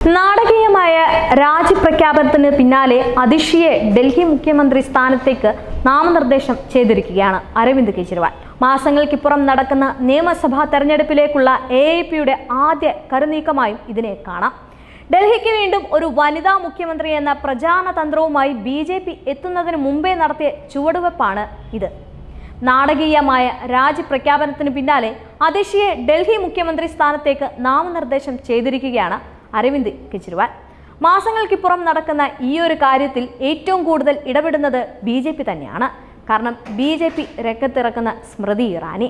നാടകീയമായ രാജിപ്രഖ്യാപനത്തിന് പിന്നാലെ അതിഷിയെ ഡൽഹി മുഖ്യമന്ത്രി സ്ഥാനത്തേക്ക് നാമനിർദ്ദേശം ചെയ്തിരിക്കുകയാണ് അരവിന്ദ് കെജ്രിവാൾ. മാസങ്ങൾക്കിപ്പുറം നടക്കുന്ന നിയമസഭാ തെരഞ്ഞെടുപ്പിലേക്കുള്ള എ ഐ പിയുടെ ആദ്യ കരുനീക്കമായും ഇതിനെ കാണാം. ഡൽഹിക്ക് വീണ്ടും ഒരു വനിതാ മുഖ്യമന്ത്രി എന്ന പ്രചാരണ തന്ത്രവുമായി ബി ജെ പി എത്തുന്നതിന് മുമ്പേ നടത്തിയ ചുവടുവെപ്പാണ് ഇത്. നാടകീയമായ രാജിപ്രഖ്യാപനത്തിന് പിന്നാലെ അതിഷിയെ ഡൽഹി മുഖ്യമന്ത്രി സ്ഥാനത്തേക്ക് നാമനിർദ്ദേശം ചെയ്തിരിക്കുകയാണ് അരവിന്ദ് കെജ്രിവാൾ. മാസങ്ങൾക്കിപ്പുറം നടക്കുന്ന ഈ ഒരു കാര്യത്തിൽ ഏറ്റവും കൂടുതൽ ഇടപെടുന്നത് ബി ജെ പി തന്നെയാണ്. കാരണം ബി ജെ പി രംഗത്തിറക്കുന്ന സ്മൃതി ഇറാനി.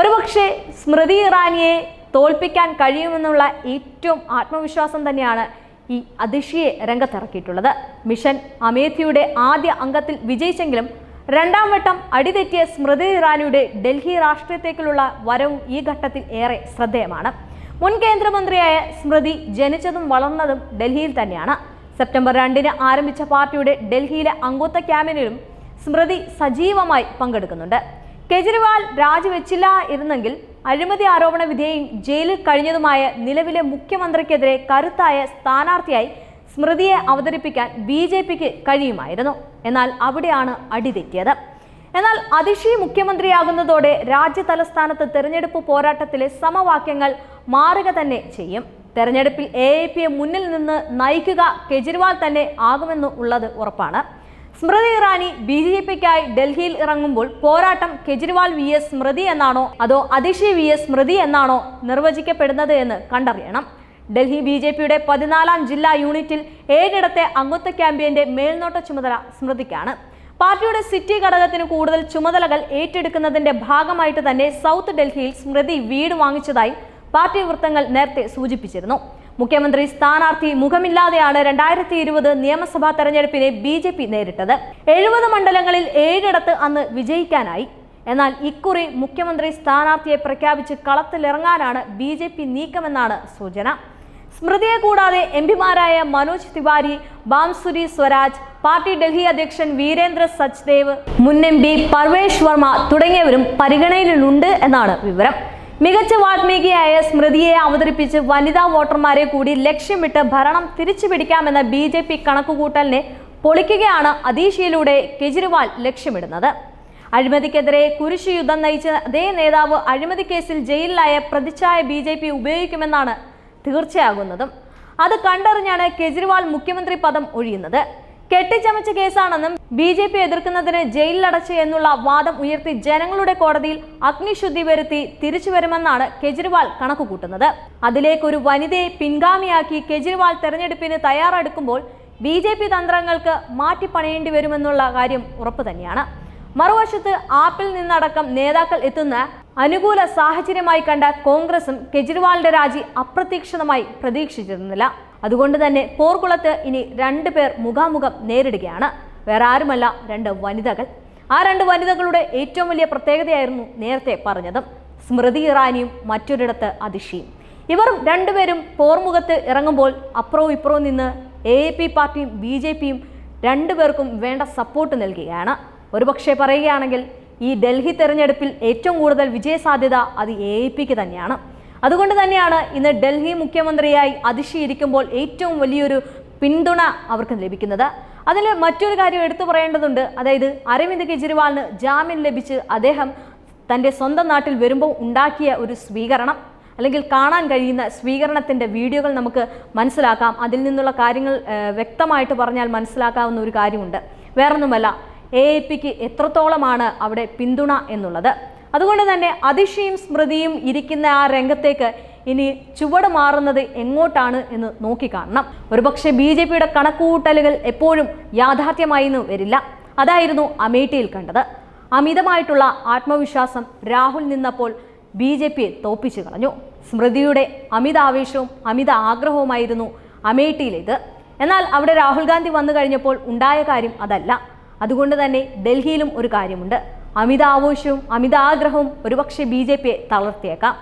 ഒരുപക്ഷെ സ്മൃതി ഇറാനിയെ തോൽപ്പിക്കാൻ കഴിയുമെന്നുള്ള ഏറ്റവും ആത്മവിശ്വാസം തന്നെയാണ് ഈ അതിഷിയെ രംഗത്തിറക്കിയിട്ടുള്ളത്. മിഷൻ അമേധിയുടെ ആദ്യ അംഗത്തിൽ വിജയിച്ചെങ്കിലും രണ്ടാം വട്ടം അടിതെറ്റിയ സ്മൃതി ഇറാനിയുടെ ഡൽഹി രാഷ്ട്രീയത്തേക്കുള്ള വരവും ഈ ഘട്ടത്തിൽ ഏറെ ശ്രദ്ധേയമാണ്. മുൻ കേന്ദ്രമന്ത്രിയായ സ്മൃതി ജനിച്ചതും വളർന്നതും ഡൽഹിയിൽ തന്നെയാണ്. സെപ്റ്റംബർ രണ്ടിന് ആരംഭിച്ച പാർട്ടിയുടെ ഡൽഹിയിലെ അംഗത്വ ക്യാമ്പിനിലും സ്മൃതി സജീവമായി പങ്കെടുക്കുന്നുണ്ട്. കെജ്രിവാൾ രാജിവെച്ചില്ല ഇരുന്നെങ്കിൽ അഴിമതി ആരോപണ വിധേയം ജയിലിൽ കഴിഞ്ഞതുമായ നിലവിലെ മുഖ്യമന്ത്രിക്കെതിരെ കരുത്തായ സ്ഥാനാർത്ഥിയായി സ്മൃതിയെ അവതരിപ്പിക്കാൻ ബി ജെ പിക്ക് കഴിയുമായിരുന്നു. എന്നാൽ അവിടെയാണ് അടിതെറ്റിയത്. എന്നാൽ അതിഷി മുഖ്യമന്ത്രിയാകുന്നതോടെ രാജ്യ തലസ്ഥാനത്ത് തെരഞ്ഞെടുപ്പ് പോരാട്ടത്തിലെ സമവാക്യങ്ങൾ മാറുക തന്നെ ചെയ്യും. തെരഞ്ഞെടുപ്പിൽ എ എ പിയെ മുന്നിൽ നിന്ന് നയിക്കുക കെജ്രിവാൾ തന്നെ ആകുമെന്ന് ഉള്ളത് ഉറപ്പാണ്. സ്മൃതി ഇറാനി ബി ജെ പിക്കായി ഡൽഹിയിൽ ഇറങ്ങുമ്പോൾ പോരാട്ടം കെജ്രിവാൾ വി എസ് സ്മൃതി എന്നാണോ അതോ അതിഷി വി എസ് സ്മൃതി എന്നാണോ നിർവചിക്കപ്പെടുന്നത് എന്ന് കണ്ടറിയണം. ഡൽഹി ബി ജെ പിയുടെ പതിനാലാം ജില്ലാ യൂണിറ്റിൽ ഏഴിടത്തെ അംഗത്വ ക്യാമ്പയിന്റെ മേൽനോട്ട ചുമതല സ്മൃതിക്കാണ്. പാർട്ടിയുടെ സിറ്റി ഘടകത്തിന് കൂടുതൽ ചുമതലകൾ ഏറ്റെടുക്കുന്നതിന്റെ ഭാഗമായിട്ട് തന്നെ സൗത്ത് ഡൽഹിയിൽ സ്മൃതി വീട് വാങ്ങിച്ചതായി പാർട്ടി വൃത്തങ്ങൾ നേരത്തെ സൂചിപ്പിച്ചിരുന്നു. മുഖ്യമന്ത്രി സ്ഥാനാർത്ഥി മുഖമില്ലാതെയാണ് രണ്ടായിരത്തി ഇരുപത് നിയമസഭാ തെരഞ്ഞെടുപ്പിനെ ബി ജെ പി നേരിട്ടത്. എഴുപത് മണ്ഡലങ്ങളിൽ ഏഴിടത്ത് അന്ന് വിജയിക്കാനായി. എന്നാൽ ഇക്കുറി മുഖ്യമന്ത്രി സ്ഥാനാർത്ഥിയെ പ്രഖ്യാപിച്ച് കളത്തിലിറങ്ങാനാണ് ബി ജെ പി നീക്കമെന്നാണ് സൂചന. സ്മൃതിയെ കൂടാതെ എം പിമാരായ മനോജ് തിവാരി ബാംസുരി സ്വരാജ് പാർട്ടി ഡൽഹി അധ്യക്ഷൻ വീരേന്ദ്ര സച്ദേവ് മുൻ എം പി പർവേഷ് വർമ്മ തുടങ്ങിയവരും പരിഗണനയിലുണ്ട് എന്നാണ് വിവരം. മികച്ച വാൽമീകിയായ സ്മൃതിയെ അവതരിപ്പിച്ച് വനിതാ വോട്ടർമാരെ കൂടി ലക്ഷ്യമിട്ട് ഭരണം തിരിച്ചുപിടിക്കാമെന്ന ബി ജെ പി കണക്കുകൂട്ടലിനെ പൊളിക്കുകയാണ് അതീഷയിലൂടെ കെജ്രിവാൾ ലക്ഷ്യമിടുന്നത്. അഴിമതിക്കെതിരെ കുരിശു യുദ്ധം നയിച്ച അതേ നേതാവ് അഴിമതി കേസിൽ ജയിലിലായ പ്രതിച്ഛായ ബി ജെ പി ഉപയോഗിക്കുമെന്നാണ് തീർച്ചയാകുന്നതും. അത് കണ്ടറിഞ്ഞാണ് കെജ്രിവാൾ മുഖ്യമന്ത്രി പദം ഒഴിയുന്നത്. കെട്ടിച്ചമച്ച കേസാണെന്നും ബി ജെ പി എതിർക്കുന്നതിന് ജയിലിലടച്ച് എന്നുള്ള വാദം ഉയർത്തി ജനങ്ങളുടെ കോടതിയിൽ അഗ്നിശുദ്ധി വരുത്തി തിരിച്ചു വരുമെന്നാണ് കെജ്രിവാൾ കണക്കുകൂട്ടുന്നത്. അതിലേക്കൊരു വനിതയെ പിൻഗാമിയാക്കി കെജ്രിവാൾ തെരഞ്ഞെടുപ്പിന് തയ്യാറെടുക്കുമ്പോൾ ബി ജെ പി തന്ത്രങ്ങൾക്ക് മാറ്റിപ്പണയേണ്ടി വരുമെന്നുള്ള കാര്യം ഉറപ്പു തന്നെയാണ്. മറുവശത്ത് ആപ്പിൽ നിന്നടക്കം നേതാക്കൾ എത്തുന്ന അനുകൂല സാഹചര്യമായി കണ്ട കോൺഗ്രസും കെജ്രിവാളിന്റെ രാജി അപ്രതീക്ഷിതമായി പ്രതീക്ഷിച്ചിരുന്നില്ല. അതുകൊണ്ട് തന്നെ പോർക്കുളത്ത് ഇനി രണ്ടു പേർ മുഖാമുഖം നേരിടുകയാണ്. വേറെ ആരുമല്ല രണ്ട് വനിതകൾ. ആ രണ്ട് വനിതകളുടെ ഏറ്റവും വലിയ പ്രത്യേകതയായിരുന്നു നേരത്തെ പറഞ്ഞതും. സ്മൃതി ഇറാനിയും മറ്റൊരിടത്ത് അതിഷിയും ഇവർ രണ്ടുപേരും പോർമുഖത്ത് ഇറങ്ങുമ്പോൾ അപ്പുറവും ഇപ്പുറവും നിന്ന് എ പി പാർട്ടിയും ബി ജെ പിയും രണ്ടുപേർക്കും വേണ്ട സപ്പോർട്ട് നൽകുകയാണ്. ഒരുപക്ഷെ പറയുകയാണെങ്കിൽ ഈ ഡൽഹി തെരഞ്ഞെടുപ്പിൽ ഏറ്റവും കൂടുതൽ വിജയസാധ്യത അത് എ പിക്ക് തന്നെയാണ്. അതുകൊണ്ട് തന്നെയാണ് ഇന്ന് ഡൽഹി മുഖ്യമന്ത്രിയായി അതിശയിരിക്കുമ്പോൾ ഏറ്റവും വലിയൊരു പിന്തുണ അവർക്ക് ലഭിക്കുന്നത്. അതിൽ മറ്റൊരു കാര്യം എടുത്തു പറയേണ്ടതുണ്ട്. അതായത് അരവിന്ദ് കെജ്രിവാളിന് ജാമ്യം ലഭിച്ച് അദ്ദേഹം തന്റെ സ്വന്തം നാട്ടിൽ വരുമ്പോൾ ഉണ്ടാക്കിയ ഒരു സ്വീകരണം അല്ലെങ്കിൽ കാണാൻ കഴിയുന്ന സ്വീകരണത്തിന്റെ വീഡിയോകൾ നമുക്ക് മനസ്സിലാക്കാം. അതിൽ നിന്നുള്ള കാര്യങ്ങൾ വ്യക്തമായിട്ട് പറഞ്ഞാൽ മനസ്സിലാക്കാവുന്ന ഒരു കാര്യമുണ്ട്. വേറൊന്നുമല്ല എ എ പിക്ക് എത്രത്തോളമാണ് അവിടെ പിന്തുണ എന്നുള്ളത്. അതുകൊണ്ട് തന്നെ അതിശയും സ്മൃതിയും ഇരിക്കുന്ന ആ രംഗത്തേക്ക് ഇനി ചുവട് മാറുന്നത് എങ്ങോട്ടാണ് എന്ന് നോക്കിക്കാണണം ഒരുപക്ഷെ ബി ജെ പിയുടെ കണക്കുകൂട്ടലുകൾ എപ്പോഴും യാഥാർത്ഥ്യമായി വരില്ല. അതായിരുന്നു അമേഠിയിൽ കണ്ടത്. അമിതമായിട്ടുള്ള ആത്മവിശ്വാസം രാഹുൽ നിന്നപ്പോൾ ബി ജെ പിയെ തോപ്പിച്ചു കളഞ്ഞു. സ്മൃതിയുടെ അമിത ആവേശവും അമിത ആഗ്രഹവുമായിരുന്നു അമേഠിയിലേത്. എന്നാൽ അവിടെ രാഹുൽ ഗാന്ധി വന്നു കഴിഞ്ഞപ്പോൾ ഉണ്ടായ കാര്യം അതല്ല. അതുകൊണ്ട് തന്നെ ഡൽഹിയിലും ഒരു കാര്യമുണ്ട്. അമിത ആവേശവും അമിത ആഗ്രഹവും ഒരുപക്ഷെ ബി ജെ പിയെ തളർത്തിയേക്കാം.